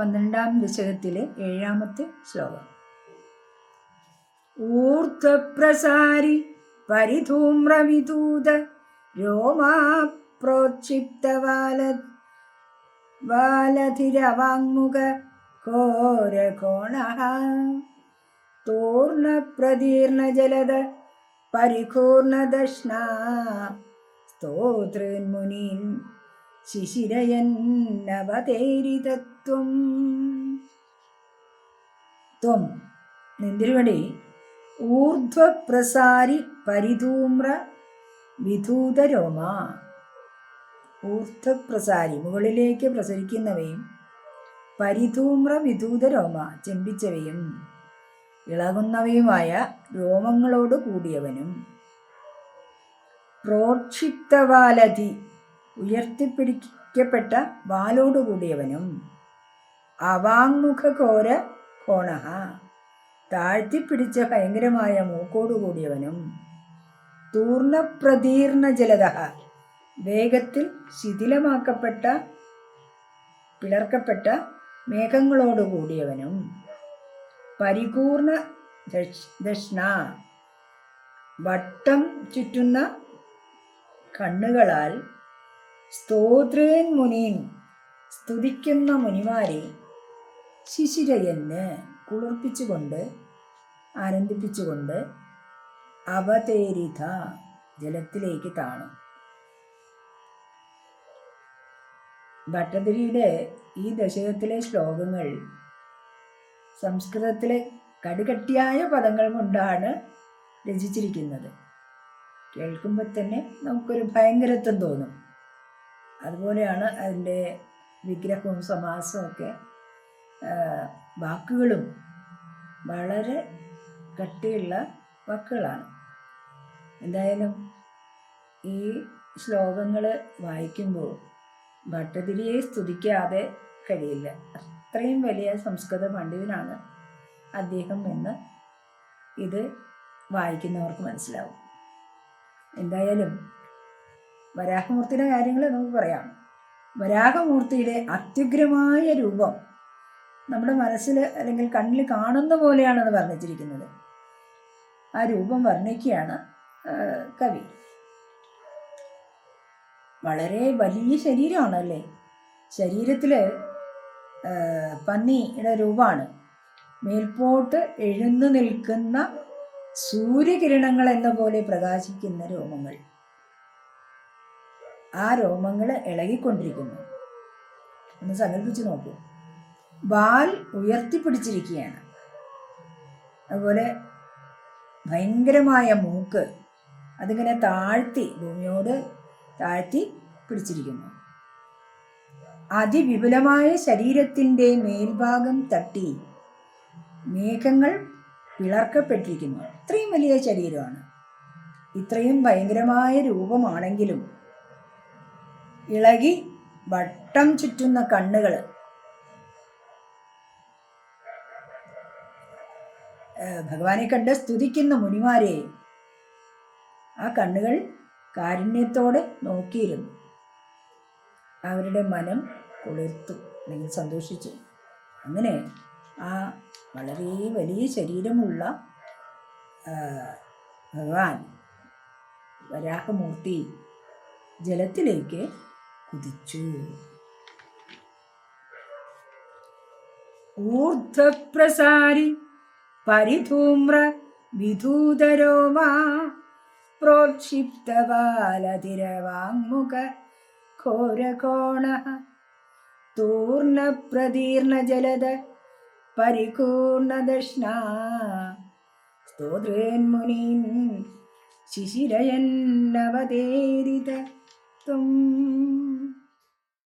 പന്ത്രണ്ടാം ദശകത്തിലെ ഏഴാമത്തെ ശ്ലോകം. ഊർധ്വപ്രസാരി പരിധൂമ്രവിദൂത രോമാ പ്രോക്ഷിപ്തവാല വാലധിരവാങ്മുഖ ഘോരകോണ. തൂർണപ്രതീർണജലദ പരിപൂർണദക്ഷ്ണ സ്തോതൃന്മുനീൻ ശിശിരയന്നവതേരിതത്വം ത്വം ത്വം നിന്തിരുവടി. ഊർധ്വപ്രസാരി പരിധൂമ്ര വിധൂതരോമ. ഊർധ്വപ്രസാരി മുകളിലേക്ക് പ്രസരിക്കുന്നവയും പരിധൂമ്ര വിധൂതരോമ ചെമ്പിച്ചവയും ഇളകുന്നവയുമായ രോമങ്ങളോട് കൂടിയവനും. പ്രോക്ഷിപ്തവാലധി ഉയർത്തിപ്പിടിക്കപ്പെട്ട വാലോട് കൂടിയവനും അവാങ്മുഖ ഘോര കോണഹ. താഴ്ത്തിപ്പിടിച്ച ഭയങ്കരമായ മൂക്കോടുകൂടിയവനും തൂർണപ്രതീർണ ജലത വേഗത്തിൽ ശിഥിലമാക്കപ്പെട്ട പിളർക്കപ്പെട്ട മേഘങ്ങളോട് കൂടിയവനും പരിപൂർണ ദക്ഷ്ണ. വട്ടം ചുറ്റുന്ന കണ്ണുകളാൽ സ്തോത്രേൻ മുനീൻ സ്തുതിക്കുന്ന മുനിമാരെ ശിശിരയെന്ന് കുളിർപ്പിച്ചുകൊണ്ട് ആനന്ദിപ്പിച്ചുകൊണ്ട് അവതേരിത ജലത്തിലേക്ക് താണു. ഭട്ടതിരിയുടെ ഈ ദശകത്തിലെ ശ്ലോകങ്ങൾ സംസ്കൃതത്തിലെ കടുകട്ടിയായ പദങ്ങൾ കൊണ്ടാണ് രചിച്ചിരിക്കുന്നത്. കേൾക്കുമ്പോൾ തന്നെ നമുക്കൊരു ഭയങ്കരത്വം തോന്നും. അതുപോലെയാണ് അതിന്റെ വിഗ്രഹവും സമാസവും ഒക്കെ വാക്കുകളും വളരെ കട്ടിയുള്ള വാക്കുകളാണ്. എന്തായാലും ഈ ശ്ലോകങ്ങൾ വായിക്കുമ്പോൾ ഭട്ടതിരിയെ സ്തുതിക്കാതെ കഴിയില്ല. അത്രയും വലിയ സംസ്കൃത പണ്ഡിതനാണ് അദ്ദേഹം എന്ന് ഇത് വായിക്കുന്നവർക്ക് മനസ്സിലാവും. എന്തായാലും വരാഹമൂർത്തിയുടെ കാര്യങ്ങൾ നമുക്ക് പറയാം. വരാഹമൂർത്തിയുടെ അത്യുഗ്രമായ രൂപം നമ്മുടെ മനസ്സിൽ അല്ലെങ്കിൽ കണ്ണിൽ കാണുന്ന പോലെയാണ് അത് വർണിച്ചിരിക്കുന്നത്. ആ രൂപം വർണിക്കുകയാണ് കവി. വളരെ വലിയ ശരീരമാണ് അല്ലേ ശരീരത്തിൽ പന്നിയുടെ രൂപമാണ്. മേൽപോട്ട് എഴുന്നു നിൽക്കുന്ന സൂര്യകിരണങ്ങൾ എന്ന പോലെ പ്രകാശിക്കുന്ന രോമങ്ങൾ. ആ രോമങ്ങൾ ഇളകിക്കൊണ്ടിരിക്കുന്നു. ഒന്ന് സങ്കല്പിച്ച് നോക്കൂ. വാൽ ഉയർത്തിപ്പിടിച്ചിരിക്കുകയാണ്. അതുപോലെ ഭയങ്കരമായ മൂക്ക് അതിങ്ങനെ താഴ്ത്തി ഭൂമിയോട് താഴ്ത്തി പിടിച്ചിരിക്കുന്നു. അതിവിപുലമായ ശരീരത്തിന്റെ മേൽഭാഗം തട്ടി മേഘങ്ങൾ പിളർക്കപ്പെട്ടിരിക്കുന്നു. ഇത്രയും വലിയ ശരീരമാണ്. ഇത്രയും ഭയങ്കരമായ രൂപമാണെങ്കിലും ഇളകി വട്ടം ചുറ്റുന്ന കണ്ണുകൾ ഭഗവാനെ കണ്ട് സ്തുതിക്കുന്ന മുനിമാരെ ആ കണ്ണുകൾ കാരുണ്യത്തോടെ നോക്കിയിരുന്നു. അവരുടെ മനം കുളിർത്തു അല്ലെങ്കിൽ സന്തോഷിച്ചു. അങ്ങനെ ആ വളരെ വലിയ ശരീരമുള്ള ഭഗവാൻ വരാഹമൂർത്തി ജലത്തിലേക്ക് കുതിച്ചു. ഊർധ്വപ്രസാരി പരിധൂമ്ര വിധൂതരോമാ പ്രോക്ഷിപ്തവാലതിരവാങ്മുഖ ഘോരകോണ. തൂർണപ്രതീർണജലദ പരിപൂർണദക്ഷ്ണ സ്തോത്രേന്മുനീൻ ശിശിരയന്നവതേരിത ത്വം